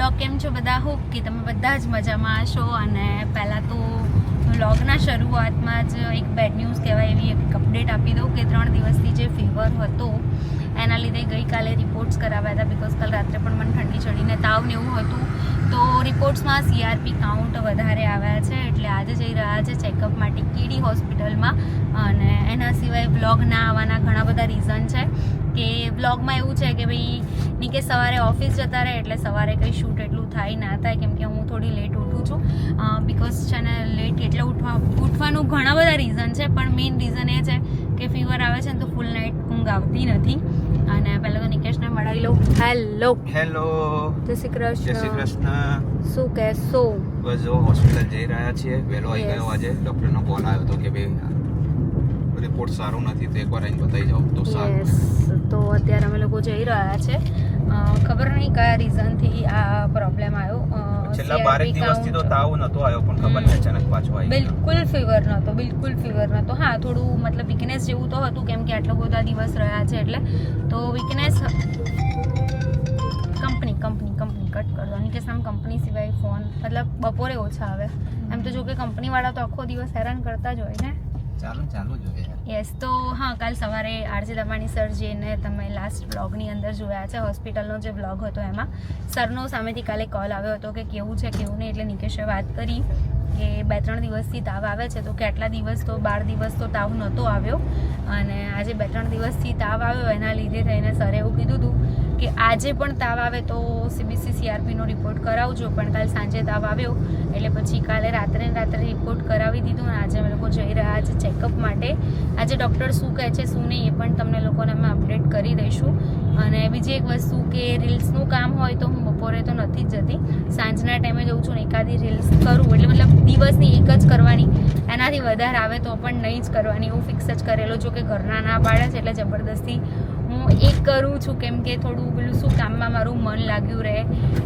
Vlog કેમ છો બધા? હોપ કે તમે બધા જ મજામાં હશો. અને પહેલાં તો વ્લોગના શરૂઆતમાં જ એક બેડ ન્યૂઝ કહેવાય એવી એક અપડેટ આપી દઉં કે ત્રણ દિવસથી જે ફીવર હતો, એના લીધે ગઈકાલે રિપોર્ટ્સ કરાવ્યા હતા બિકોઝ કાલ રાત્રે પણ મને ઠંડી ચડીને તાવ ને એવું હતું. તો રિપોર્ટ્સમાં સીઆરપી કાઉન્ટ વધારે આવ્યા છે એટલે આજે જઈ રહ્યા છે ચેકઅપ માટે કીડી હોસ્પિટલમાં અને એના સિવાય વ્લોગ ના આવવાના ઘણા બધા રીઝન છે. કે વ્લોગમાં એવું છે કે ભાઈ ની કે સવારે ઓફિસ જતા રહે એટલે સવારે કંઈ શૂટ એટલું થાય ના થાય કેમ કે હું થોડી લેટ ઉઠું છું. બિકોઝ છે ને લેટ એટલે ઉઠવા ઉઠવાનું ઘણા બધા રીઝન છે પણ મેઇન રીઝન એ છે કે ફીવર આવે છે ને તો ફૂલ નાઇટ ઊંઘ આવતી નથી. અને પહેલાં તો નિકેશને મળાવી લઉં. હેલો હેલો જય શ્રી જય શ્રી કૃષ્ણ. કૃષ્ણ શું કહેશો? બસ જો હોસ્પિટલ જઈ રહ્યા છીએ. વહેલો આવી ગયો આજે. ડૉક્ટરનો કોલ આવ્યો હતો કે ભાઈ રિપોર્ટ સારો નથી તો એકવાર અહીં બતાવી જાઓ તો સારું. યસ તો અત્યારે અમે લોકો જઈ રહ્યા છે. ખબર નહીં કયા રીઝનથી આ પ્રોબ્લેમ આવ્યો. છેલ્લા બારેક દિવસથી તો તાવ નતો આવ્યો પણ ખબર નહીં અચાનક પાછો આવી બિલકુલ ફીવર નતો બિલકુલ ફીવર નતો હા થોડું મતલબ વીકનેસ જેવું તો હતું કેમ કે આટલા બધા દિવસ રહ્યા છે એટલે. તો weakness company company company cut કરવાની કે સામ કંપની સિવાય ફોન મતલબ બપોરે ઓછા આવે. એમ તો જો કે કંપનીવાળા તો આખો દિવસ હેરાન કરતા જ હોય ને. ચાલુ ચાલુ યસ તો હા, કાલ સવારે આરજે દમાણી સર જેને તમે લાસ્ટ બ્લોગની અંદર જોયા છે હોસ્પિટલનો જે બ્લોગ હતો એમાં, સરનો સામેથી કાલે કોલ આવ્યો હતો કે કેવું છે, કેવું નહીં, એટલે નિકેશે વાત કરી કે બે ત્રણ દિવસથી તાવ આવે છે, તો કે આટલા દિવસ તો, બાર દિવસ તો તાવ નહોતો આવ્યો. અને આજે બે ત્રણ દિવસથી તાવ આવ્યો, એના લીધે થઈને સરે એવું કીધું હતું કે આજે પણ તાવ આવે તો સીબીસી સીઆરપીનો રિપોર્ટ કરાવજો. પણ કાલ સાંજે તાવ આવ્યો, એટલે પછી કાલે રાત્રે રાત્રે રિપોર્ટ કરાવી દીધો અને આજે અમે લોકો જઈ રહ્યા છે ચેકઅપ માટે. આજે ડૉક્ટર શું કહે છે, શું નહીં એ પણ તમને લોકોને અમે અપડેટ કરી દઈશું. અને બીજી એક વસ્તુ કે રીલ્સનું કામ હોય તો હું બપોરે તો નથી જ જતી. સાંજના ટાઈમે જઉં છું ને એકાદી રીલ્સ કરું. એટલે મતલબ દિવસની એક જ કરવાની. એનાથી વધારે આવે તો પણ નહીં જ કરવાની. એવું ફિક્સ જ કરેલો જો કે ઘરના ના પાડે છે, એટલે જબરદસ્તી હું એક કરું છું કેમ કે થોડું પેલું શું કામમાં મારું મન લાગ્યું રહે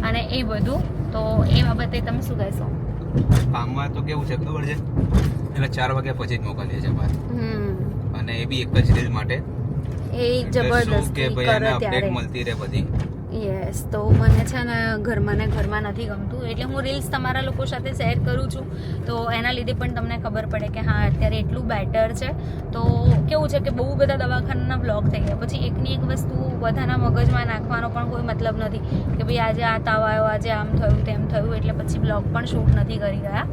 અને એ બધું. તો એ બાબતે તમે શું કહેશો? કામમાં તો કેવું છે ખબર છે? એટલે ચાર વાગ્યા પછી જ મોકલીએ છીએ બહાર. અને એ બી એક જ રીલ માટે. એ જબરદસ્ત કે ભાઈ અપડેટ મળતી રહે બધી. યસ તો મને છે ને ઘરમાં ને ઘરમાં નથી ગમતું. એટલે હું રીલ્સ તમારા લોકો સાથે શેર કરું છું. તો એના લીધે પણ તમને ખબર પડે કે હા, અત્યારે એટલું બેટર છે. તો કેવું છે કે બહુ બધા દવાખાનાના બ્લોગ થઈ ગયા. પછી એકની એક વસ્તુ બધાના મગજમાં નાખવાનો પણ કોઈ મતલબ નથી કે ભાઈ આજે આ તાવ આવ્યો, આજે આમ થયું, તેમ થયું, એટલે પછી બ્લોગ પણ શૂટ નથી કરી ગયા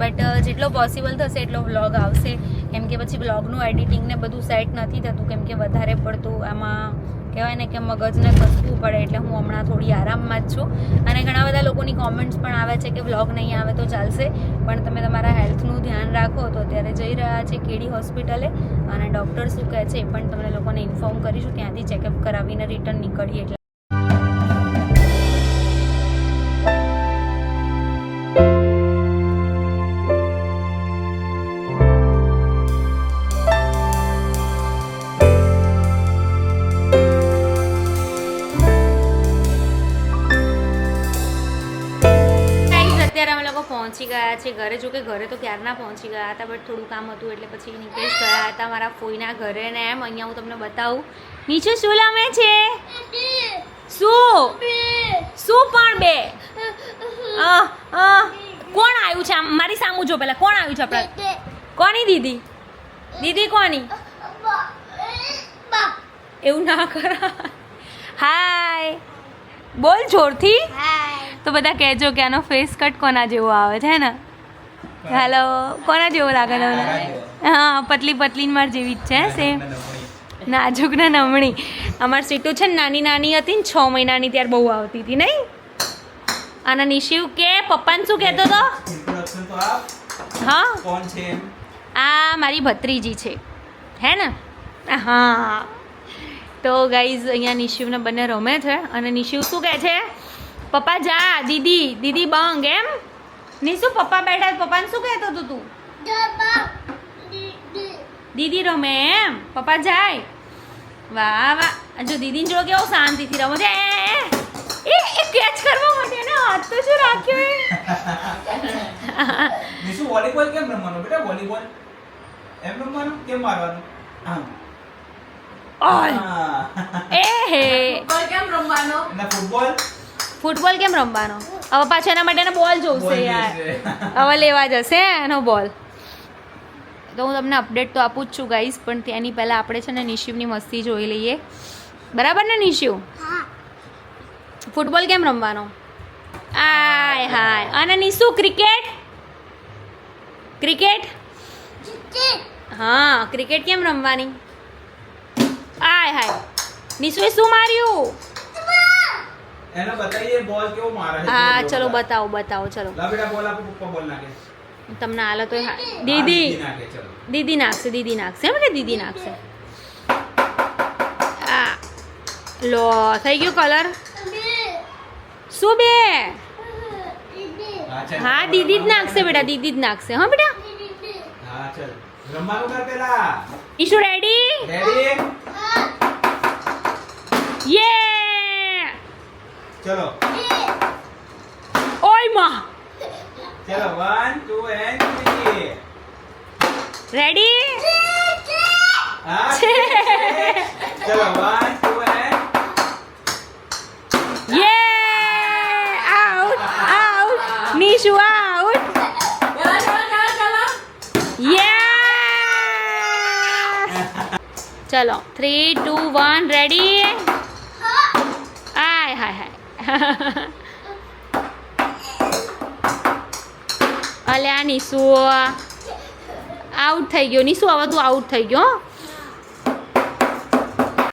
બટ જેટલો પોસિબલ થશે એટલો વ્લોગ આવશે. કેમ કે પછી બ્લોગનું એડિટિંગ ને બધું સેટ નથી થતું. કેમ કે વધારે પડતું આમાં કહેવાય ને કે મગજને કસવું પડે એટલે હું હમણાં થોડી આરામમાં જ છું. અને ઘણા બધા લોકોની કોમેન્ટ્સ પણ આવે છે કે વ્લોગ નહીં આવે તો ચાલશે. પણ તમે તમારા હેલ્થનું ધ્યાન રાખો તો અત્યારે જઈ રહ્યા છે કેડી હોસ્પિટલે અને ડૉક્ટર શું કહે છે એ પણ તમને લોકોને ઇન્ફોર્મ કરીશું. ત્યાંથી ચેકઅપ કરાવીને રિટર્ન નીકળીએ એટલે લોકો પહોંચી ગયા છે ઘરે જો કે ઘરે તો ક્યારના પહોંચી ગયા હતા બટ થોડું કામ હતું એટલે પછી નિકેશ ગયા હતા મારા ફોઈના ઘરે ને એમ. અહીંયા હું તમને બતાવું. નીચે શું લાવે છે? શું? શું પણ બે? કોણ આવ્યું છે મારી સામું જો પેલા કોણ આવ્યું છે આપણે? કોની દીદી? દીદી કોની? એવું ના કરા. હાય. બોલ જોરથી. તો બધા કહેજો કે આનો ફેસ કટ કોના જેવો આવે છે ને? હેલો કોના જેવો લાગે તમને? હા પતલી પતલી માર જેવી જ છે સેમ નાજુક ને નમણી. અમાર સીટુ છે ને નાની નાની હતી ને છ મહિનાની ત્યારે બહુ આવતી હતી નહીં? અને નિશિવ કે પપ્પાને શું કહેતો હતો? તો હા? કોણ છે આ મારી ભત્રીજી છે હે ને? હા. તો ગાઈઝ અહીંયા નિશિવને બંને રમે છે અને નિશિવ શું કહે છે? પપ્પા જા દીદી દીદી બંગ એમ? નિશુ પપ્પા બેઠા. પપ્પાને શું કહેતો હતો તું? દીદી રમે એમ? પપ્પા જાય. વાહ વાહ. જો દીદીને જો કેવો શાંતિથી રમો. છે એ, એ કેચ કરવા માટે એને હાથ તો શું રાખ્યો એ? નિશુ વોલીબોલ કેમ રમવાનું બેટા? વોલીબોલ એમ રમવાનું? કેમ મારવાનું? આમ. ઓય. એ હે. અને ફૂટબોલ ફૂટબોલ કેમ રમવાનો? હવે પાછો એના માટે બોલ જોશે યાર. હવે લેવા જશે એનો બોલ. તો હું તમને અપડેટ તો આપું જ છું ગાઈસ પણ તેની પહેલાં આપણે છે ને નિશિવની મસ્તી જોઈ લઈએ. બરાબર ને નિશિવ? ફૂટબોલ કેમ રમવાનો? આય હાય. અને નિશુ ક્રિકેટ ક્રિકેટ હા ક્રિકેટ કેમ રમવાની? આય હાય. નિશુએ શું માર્યું? એને બતાવીએ બોલ કેવો મારે છે. હા કેવો ચલો બોલ. બતાવો બતાવો ચલો લા બેટા બોલ આપો પપ્પા બોલ નાખે તમને આલે તો હા, દીદી નાખે ચલો દીદી નાખશે દીદી નાખશે એમ કે દીદી નાખશે આ લો થઈ ગયો કલર શું બે હા ચાલ. હા દીદી જ નાખશે બેટા દીદી જ નાખશે હા બેટા હા ચાલ રમવાનું કર પેલા ઈશુ રેડી રેડી યે ચલો. ઓયમાં ચલો 1 2 એન્ડ 3 રેડી હા. ચલો 1 2 એન્ડ યે આઉટ આઉટ નિશુ આઉટ ચલો થ્રી ટુ વન રેડી હાય આ નિશુ. આઉટ થઈ ગયો. નિશુ હવે તું આઉટ થઈ ગયો હો.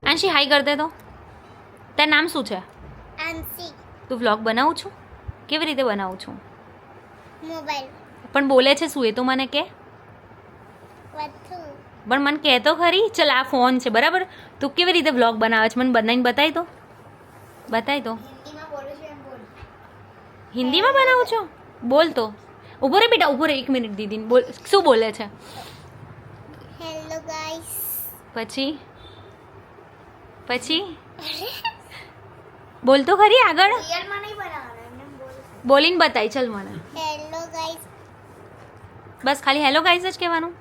આંશી હાઈ કરી દે તો. તારું નામ શું છે? આંસી તું વ્લોગ બનાવું છું? કેવી રીતે બનાવું છું? મોબાઈલ પણ બોલે છે શું એ તો મને કે? પણ મને કહે તો ખરી. ચલ આ ફોન છે બરાબર? તું કેવી રીતે વ્લોગ બનાવે છે? મને બનાવીને બતાવી દો. બતાવી દો હિન્દીમાં બોલું છું એમ બોલ હિન્દીમાં બનાવું છો? બોલ તો. ઊભો રે બેટા ઊભો રે એક મિનિટ દીદી. બોલ શું બોલે છે? હેલો ગાઈસ પછી? પછી? બોલ તો ખરી આગળ. બોલીને બતાવી ચલ મને. હેલો ગાઈસ બસ ખાલી હેલો ગાઈઝ જ કહેવાનું.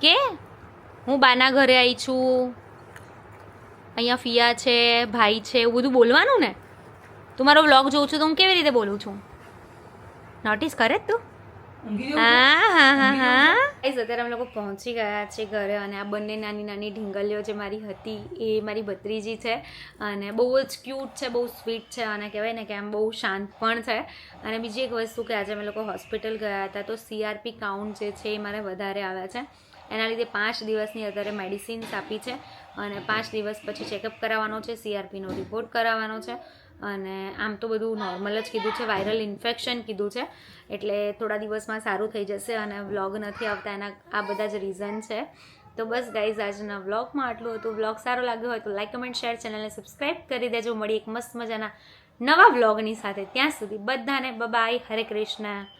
કે? હું બાના ઘરે આવી છું. અહીંયા ફિયા છે ભાઈ છે એવું બધું બોલવાનું ને? તું મારો વ્લોગ જોઉં છું તો હું કેવી રીતે બોલું છું? નોટિસ કરે જ તું. ઊંઘી હા હા હા હા. અત્યારે અમે લોકો પહોંચી ગયા છે ઘરે અને આ બંને નાની નાની ઢીંગલીઓ જે મારી હતી એ મારી ભત્રીજી છે અને બહુ જ ક્યુટ છે બહુ સ્વીટ છે અને કહેવાય ને કે આમ બહુ શાંત પણ છે. અને બીજી એક વસ્તુ કે આજે અમે લોકો હોસ્પિટલ ગયા હતા તો સીઆરપી કાઉન્ટ જે છે એ મારે વધારે આવ્યા છે. એના લીધે પાંચ દિવસની અત્યારે મેડિસિન્સ આપી છે અને પાંચ દિવસ પછી ચેકઅપ કરાવવાનો છે સીઆરપીનો રિપોર્ટ કરાવવાનો છે. અને આમ તો બધું નોર્મલ જ કીધું છે વાયરલ ઇન્ફેક્શન કીધું છે. એટલે થોડા દિવસમાં સારું થઈ જશે અને વ્લોગ નથી આવતા એના આ બધા જ રીઝન છે. તો બસ ગાઈઝ આજના વ્લોગમાં આટલું હતું. વ્લોગ સારો લાગ્યો હોય તો લાઈક કમેન્ટ શેર ચેનલને સબસ્ક્રાઈબ કરી દેજો. મળી એક મસ્ત મજાના નવા વ્લોગની સાથે. ત્યાં સુધી બધાને બબાય હરે કૃષ્ણ.